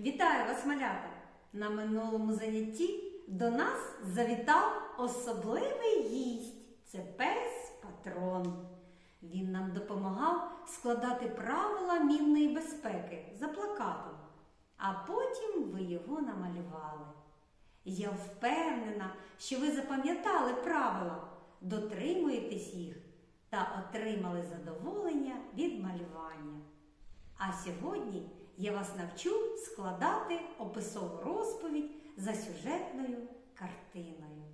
Вітаю вас, малята! На минулому занятті до нас завітав особливий гість. Це пес патрон. Він нам допомагав складати правила мінної безпеки за плакатом, а потім ви його намалювали. Я впевнена, що ви запам'ятали правила, дотримуєтесь їх та отримали задоволення від малювання. А сьогодні я вас навчу складати описову розповідь за сюжетною картиною.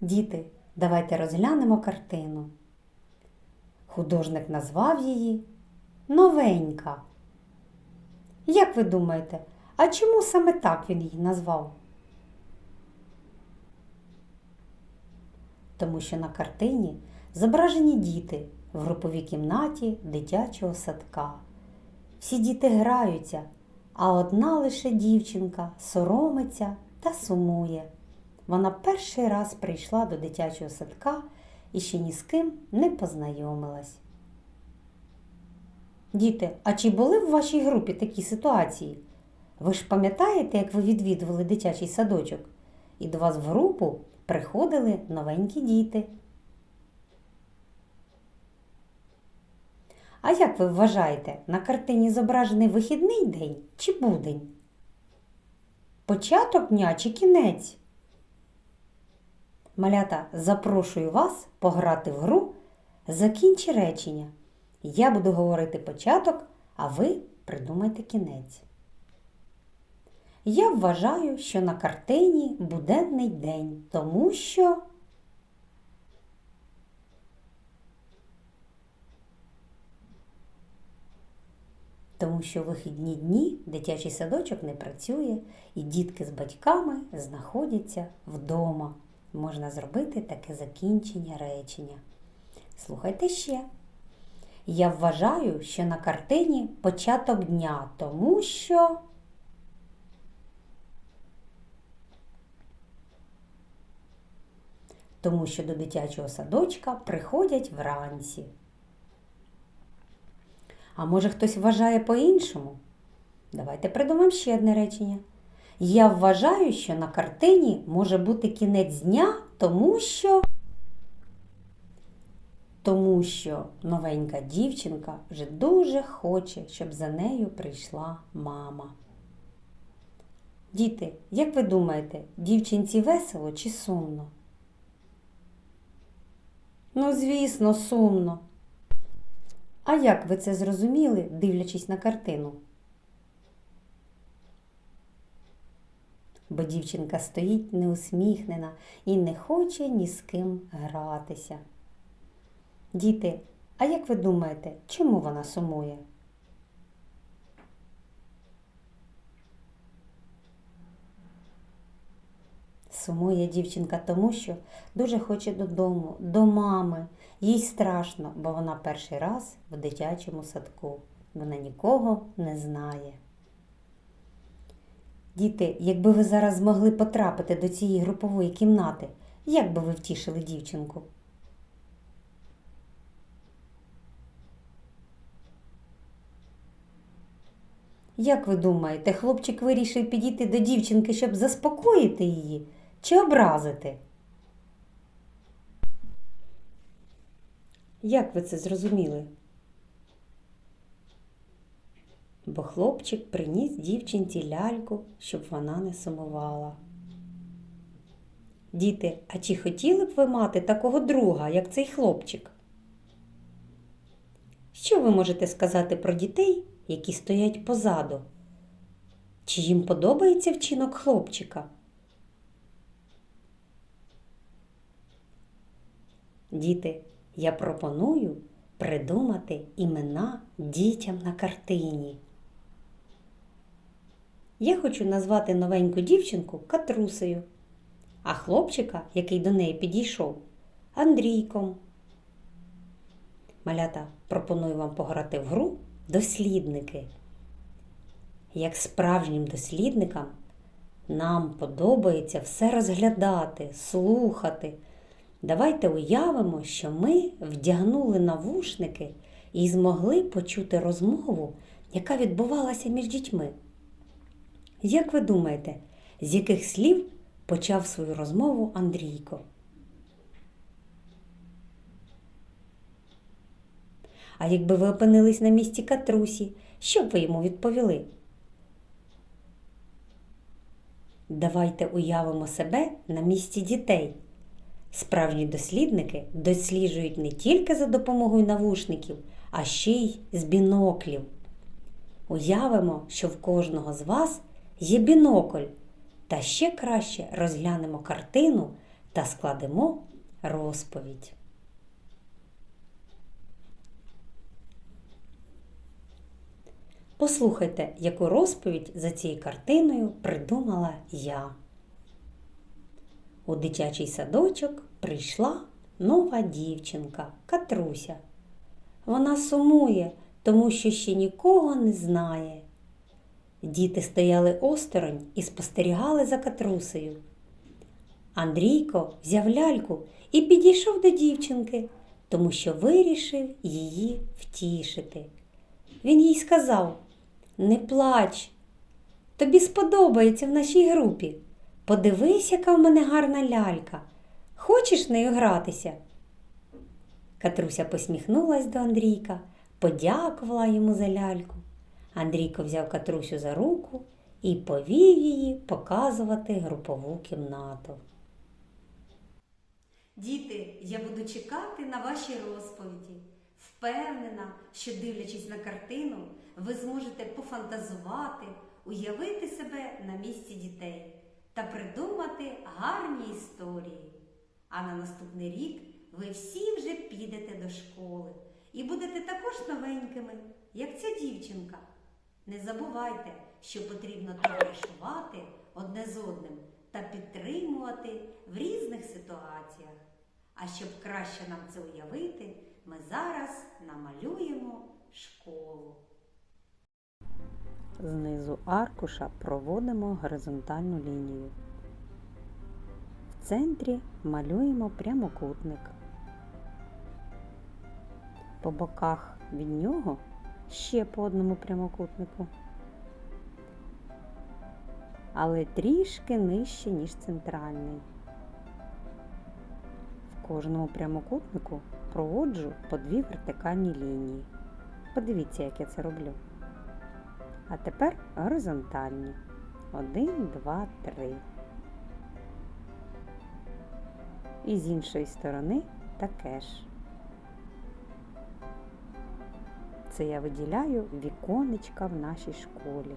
Діти, давайте розглянемо картину. Художник назвав її Новенька. Як ви думаєте, а чому саме так він її назвав? Тому що на картині зображені діти в груповій кімнаті дитячого садка. Всі діти граються, а одна лише дівчинка соромиться та сумує. Вона перший раз прийшла до дитячого садка і ще ні з ким не познайомилась. Діти, а чи були в вашій групі такі ситуації? Ви ж пам'ятаєте, як ви відвідували дитячий садочок, і до вас в групу приходили новенькі діти. А як ви вважаєте, на картині зображений вихідний день чи будень? Початок дня чи кінець? Малята, запрошую вас пограти в гру Закінчи речення. Я буду говорити початок, а ви придумайте кінець. Я вважаю, що на картині буденний день, тому що. Тому що в вихідні дні дитячий садочок не працює і дітки з батьками знаходяться вдома. Можна зробити таке закінчення речення. Слухайте ще. Я вважаю, що на картині початок дня, тому що. Тому що до дитячого садочка приходять вранці. А може хтось вважає по-іншому? Давайте придумаємо ще одне речення. Я вважаю, що на картині може бути кінець дня, тому що. Тому що новенька дівчинка вже дуже хоче, щоб за нею прийшла мама. Діти, як ви думаєте, дівчинці весело чи сумно? Ну, звісно, сумно. А як ви це зрозуміли, дивлячись на картину? Бо дівчинка стоїть неусміхнена і не хоче ні з ким гратися. Діти, а як ви думаєте, чому вона сумує? Сумує дівчинка тому, що дуже хоче додому, до мами. Їй страшно, бо вона перший раз в дитячому садку. Вона нікого не знає. Діти, якби ви зараз змогли потрапити до цієї групової кімнати, як би ви втішили дівчинку? Як ви думаєте, хлопчик вирішив підійти до дівчинки, щоб заспокоїти її чи образити? Як ви це зрозуміли? Бо хлопчик приніс дівчинці ляльку, щоб вона не сумувала. Діти, а чи хотіли б ви мати такого друга, як цей хлопчик? Що ви можете сказати про дітей, які стоять позаду? Чи їм подобається вчинок хлопчика? Діти, я пропоную придумати імена дітям на картині. Я хочу назвати новеньку дівчинку Катрусею, а хлопчика, який до неї підійшов, Андрійком. Малята, пропоную вам пограти в гру дослідники. Як справжнім дослідникам нам подобається все розглядати, слухати. Давайте уявимо, що ми вдягнули навушники і змогли почути розмову яка відбувалася між дітьми. Як ви думаєте, з яких слів почав свою розмову Андрійко? А якби ви опинились на місці Катрусі, що б ви йому відповіли? Давайте уявимо себе на місці дітей. Справжні дослідники досліджують не тільки за допомогою навушників, а ще й з біноклів. Уявимо, що в кожного з вас є бінокль, та ще краще розглянемо картину та складемо розповідь. Послухайте, яку розповідь за цією картиною придумала я. У дитячий садочок прийшла нова дівчинка Катруся. Вона сумує, тому що ще нікого не знає. Діти стояли осторонь і спостерігали за Катрусею. Андрійко взяв ляльку і підійшов до дівчинки, тому що вирішив її втішити. Він їй сказав: Не плач, тобі сподобається в нашій групі. Подивись, яка в мене гарна лялька. Хочеш нею гратися? Катруся посміхнулась до Андрійка, подякувала йому за ляльку. Андрійко взяв Катрусю за руку і повів її показувати групову кімнату. Діти, я буду чекати на ваші розповіді. Впевнена, що дивлячись на картину, ви зможете пофантазувати, уявити себе на місці дітей та придумати гарні історії. А на наступний рік ви всі вже підете до школи і будете також новенькими, як ця дівчинка. Не забувайте, що потрібно товаришувати одне з одним та підтримувати в різних ситуаціях. А щоб краще нам це уявити, ми зараз намалюємо школу. Знизу аркуша проводимо горизонтальну лінію. В центрі малюємо прямокутник. По боках від нього ще по одному прямокутнику. Але трішки нижче, ніж центральний. В кожному прямокутнику проводжу по дві вертикальні лінії. Подивіться, як я це роблю. А тепер горизонтальні. Один, два, три. І з іншої сторони таке ж. Це я виділяю віконечка в нашій школі.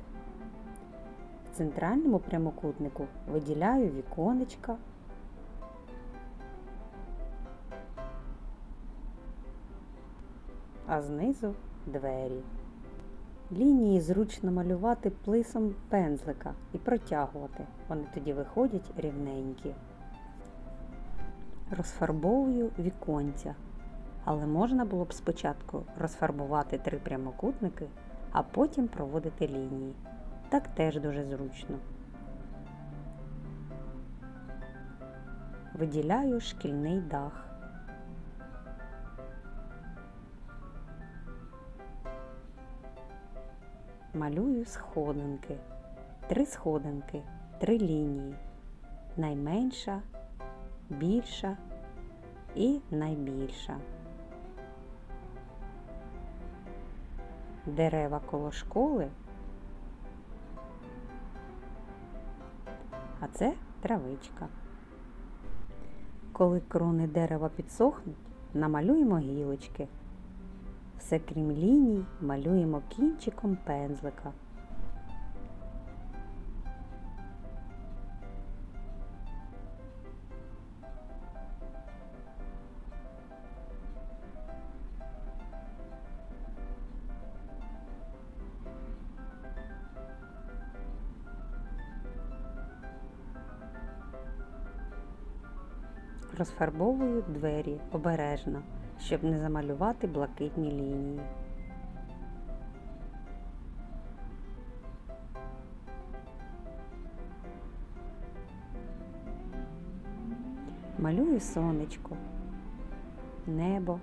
В центральному прямокутнику виділяю віконечка. А знизу двері. Лінії зручно малювати плисом пензлика і протягувати. Вони тоді виходять рівненькі. Розфарбовую віконця. Але можна було б спочатку розфарбувати три прямокутники, а потім проводити лінії. Так теж дуже зручно. Виділяю шкільний дах. Малюю сходинки. Три сходинки, три лінії. Найменша, більша і найбільша. Дерева коло школи. А це травичка. Коли крони дерева підсохнуть, намалюємо гілочки. Все крім ліній малюємо кінчиком пензлика. Розфарбовую двері обережно, щоб не замалювати блакитні лінії. Малюю сонечко, небо.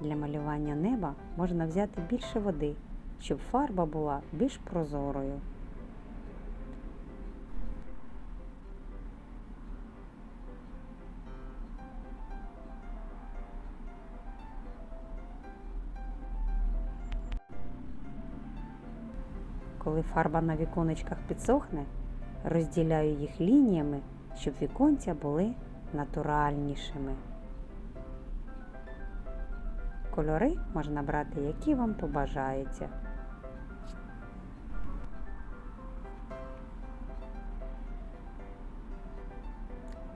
Для малювання неба можна взяти більше води, щоб фарба була більш прозорою. Коли фарба на віконечках підсохне, розділяю їх лініями, щоб віконця були натуральнішими. Кольори можна брати, які вам побажається.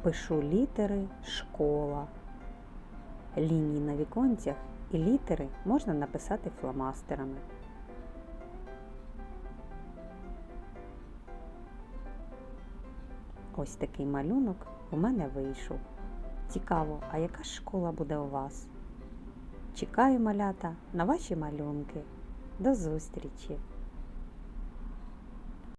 Пишу літери школа. Лінії на віконцях і літери можна написати фломастерами. Ось такий малюнок у мене вийшов. Цікаво, а яка ж школа буде у вас? Чекаю малята на ваші малюнки. До зустрічі!